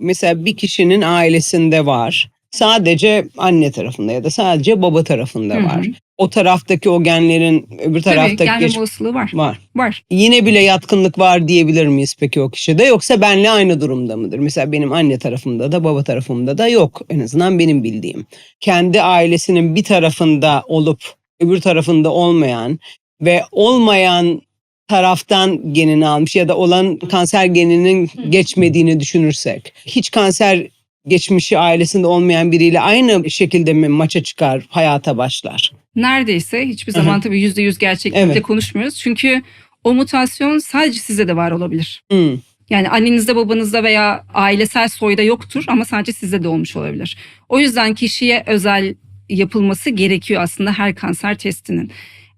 mesela bir kişinin ailesinde var. Sadece anne tarafında ya da sadece baba tarafında Hı hı. var. O taraftaki o genlerin öbür Tabii taraftaki gelme geç- olasılığı var. var. Var. Yine bile yatkınlık var diyebilir miyiz peki o kişide yoksa benle aynı durumda mıdır? Mesela benim anne tarafımda da baba tarafımda da yok en azından benim bildiğim. Kendi ailesinin bir tarafında olup öbür tarafında olmayan ve olmayan taraftan genini almış ya da olan kanser geninin geçmediğini düşünürsek hiç kanser geçmişi ailesinde olmayan biriyle aynı şekilde mi maça çıkar, hayata başlar? Neredeyse hiçbir Hı hı. zaman tabii yüzde yüz gerçeklikle Evet. konuşmuyoruz. Çünkü o mutasyon sadece sizde de var olabilir. Hmm. Yani annenizde babanızda veya ailesel soyda yoktur ama sadece sizde de olmuş olabilir. O yüzden kişiye özel yapılması gerekiyor aslında her kanser testinin.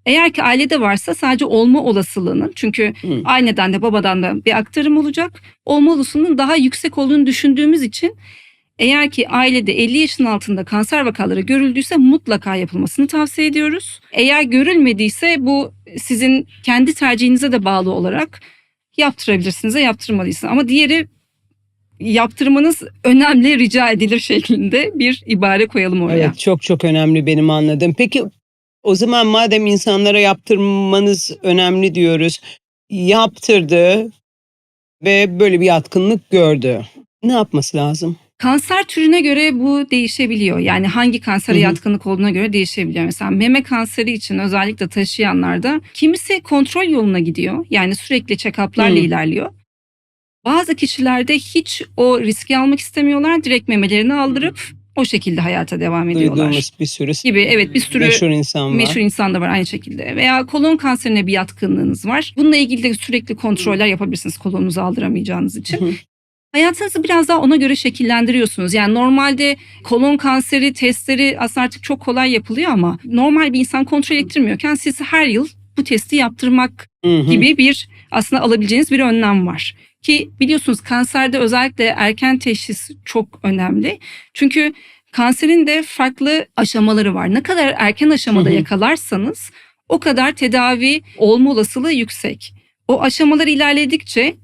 Eğer ki ailede varsa sadece olma olasılığının çünkü Hı. anneden de babadan da bir aktarım olacak. Olma olasılığının daha yüksek olduğunu düşündüğümüz için eğer ki ailede 50 yaşın altında kanser vakaları görüldüyse mutlaka yapılmasını tavsiye ediyoruz. Eğer görülmediyse bu sizin kendi tercihinize de bağlı olarak yaptırabilirsiniz de yaptırmalısınız. Ama diğeri yaptırmanız önemli rica edilir şeklinde bir ibare koyalım oraya. Evet çok çok önemli benim anladığım. Peki o zaman madem insanlara yaptırmanız önemli diyoruz. Yaptırdı ve böyle bir yatkınlık gördü. Ne yapması lazım? Kanser türüne göre bu değişebiliyor. Yani hangi kansere yatkınlık olduğuna göre değişebiliyor. Mesela meme kanseri için özellikle taşıyanlarda kimisi kontrol yoluna gidiyor. Yani sürekli check-up'larla ilerliyor. Bazı kişilerde hiç o riski almak istemiyorlar. Direkt memelerini aldırıp o şekilde hayata devam ediyorlar. Duyduğumuz bir sürü Gibi evet bir sürü meşhur insan var. Meşhur insan da var aynı şekilde. Veya kolon kanserine bir yatkınlığınız var. Bununla ilgili de sürekli kontroller yapabilirsiniz kolonunuzu aldıramayacağınız için. Hı hı. Hayatınızı biraz daha ona göre şekillendiriyorsunuz. Yani normalde kolon kanseri testleri aslında artık çok kolay yapılıyor ama normal bir insan kontrol ettirmiyorken siz her yıl bu testi yaptırmak Hı hı. gibi bir aslında alabileceğiniz bir önlem var. Ki biliyorsunuz kanserde özellikle erken teşhis çok önemli. Çünkü kanserin de farklı aşamaları var. Ne kadar erken aşamada Hı hı. yakalarsanız o kadar tedavi olma olasılığı yüksek. O aşamalar ilerledikçe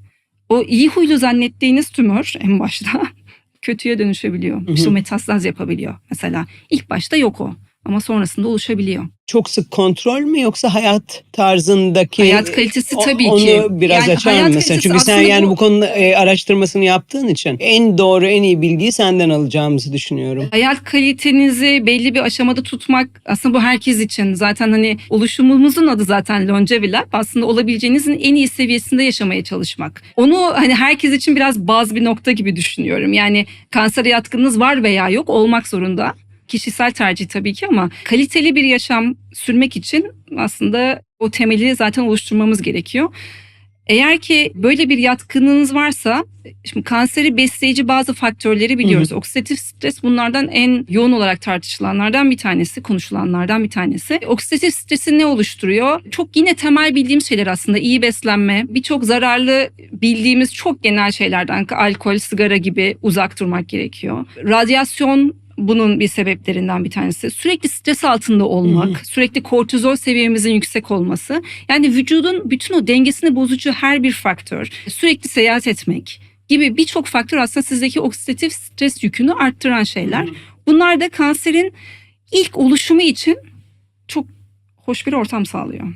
o iyi huylu zannettiğiniz tümör en başta kötüye dönüşebiliyor. hı. İşte metastaz yapabiliyor mesela. İlk başta yok o ama sonrasında oluşabiliyor. Çok sık kontrol mü yoksa hayat tarzındaki Hayat kalitesi O- tabii onu ki. biraz Yani açar mısın? kalitesi Çünkü sen yani bu, bu- konu e, araştırmasını yaptığın için en doğru en iyi bilgiyi senden alacağımızı düşünüyorum. Hayat kalitenizi belli bir aşamada tutmak aslında bu herkes için. Zaten hani oluşumumuzun adı zaten Longevity Lab. Aslında olabileceğinizin en iyi seviyesinde yaşamaya çalışmak. Onu hani herkes için biraz baz bir nokta gibi düşünüyorum. Yani kansere yatkınlığınız var veya yok olmak zorunda. Kişisel tercih tabii ki ama kaliteli bir yaşam sürmek için aslında o temeli zaten oluşturmamız gerekiyor. Eğer ki böyle bir yatkınlığınız varsa şimdi kanseri besleyici bazı faktörleri biliyoruz. Oksidatif stres bunlardan en yoğun olarak tartışılanlardan bir tanesi, konuşulanlardan bir tanesi. Oksidatif stresi ne oluşturuyor? Çok yine temel bildiğimiz şeyler aslında. iyi beslenme, birçok zararlı bildiğimiz çok genel şeylerden alkol, sigara gibi uzak durmak gerekiyor. Radyasyon bunun bir sebeplerinden bir tanesi. Sürekli stres altında olmak, sürekli kortizol seviyemizin yüksek olması. Yani vücudun bütün o dengesini bozucu her bir faktör. Sürekli seyahat etmek gibi birçok faktör aslında sizdeki oksidatif stres yükünü arttıran şeyler. Bunlar da kanserin ilk oluşumu için çok hoş bir ortam sağlıyor.